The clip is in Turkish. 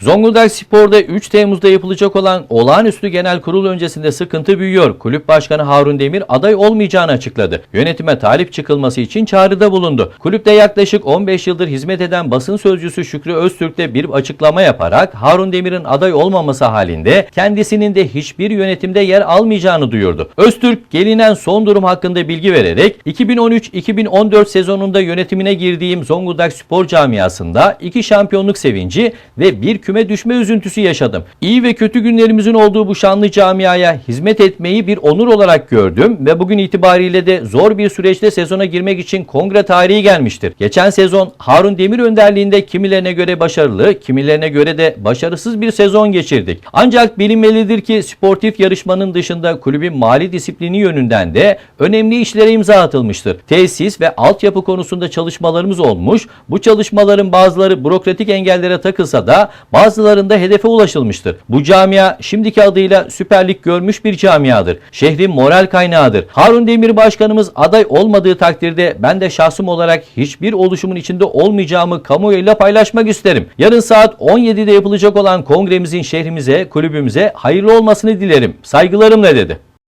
Zonguldak Spor'da 3 Temmuz'da yapılacak olan olağanüstü genel kurul öncesinde sıkıntı büyüyor. Kulüp Başkanı Harun Demir aday olmayacağını açıkladı. Yönetime talip çıkılması için çağrıda bulundu. Kulüpte yaklaşık 15 yıldır hizmet eden basın sözcüsü Şükrü Öztürk de bir açıklama yaparak Harun Demir'in aday olmaması halinde kendisinin de hiçbir yönetimde yer almayacağını duyurdu. Öztürk gelinen son durum hakkında bilgi vererek 2013-2014 sezonunda yönetimine girdiğim Zonguldak Spor Camiası'nda iki şampiyonluk sevinci ve bir küme düşme üzüntüsü yaşadım. İyi ve kötü günlerimizin olduğu bu şanlı camiaya hizmet etmeyi bir onur olarak gördüm ve bugün itibariyle de zor bir süreçte sezona girmek için kongre tarihi gelmiştir. Geçen sezon Harun Demir önderliğinde kimilerine göre başarılı, kimilerine göre de başarısız bir sezon geçirdik. Ancak bilinmelidir ki sportif yarışmanın dışında kulübün mali disiplini yönünden de önemli işlere imza atılmıştır. Tesis ve altyapı konusunda çalışmalarımız olmuş. Bu çalışmaların bazıları bürokratik engellere takılsa da bazılarında hedefe ulaşılmıştır. Bu camia şimdiki adıyla Süper Lig görmüş bir camiadır. Şehrin moral kaynağıdır. Harun Demir Başkanımız aday olmadığı takdirde ben de şahsım olarak hiçbir oluşumun içinde olmayacağımı kamuoyuyla paylaşmak isterim. Yarın saat 17'de yapılacak olan kongremizin şehrimize, kulübümüze hayırlı olmasını dilerim. Saygılarımla dedi.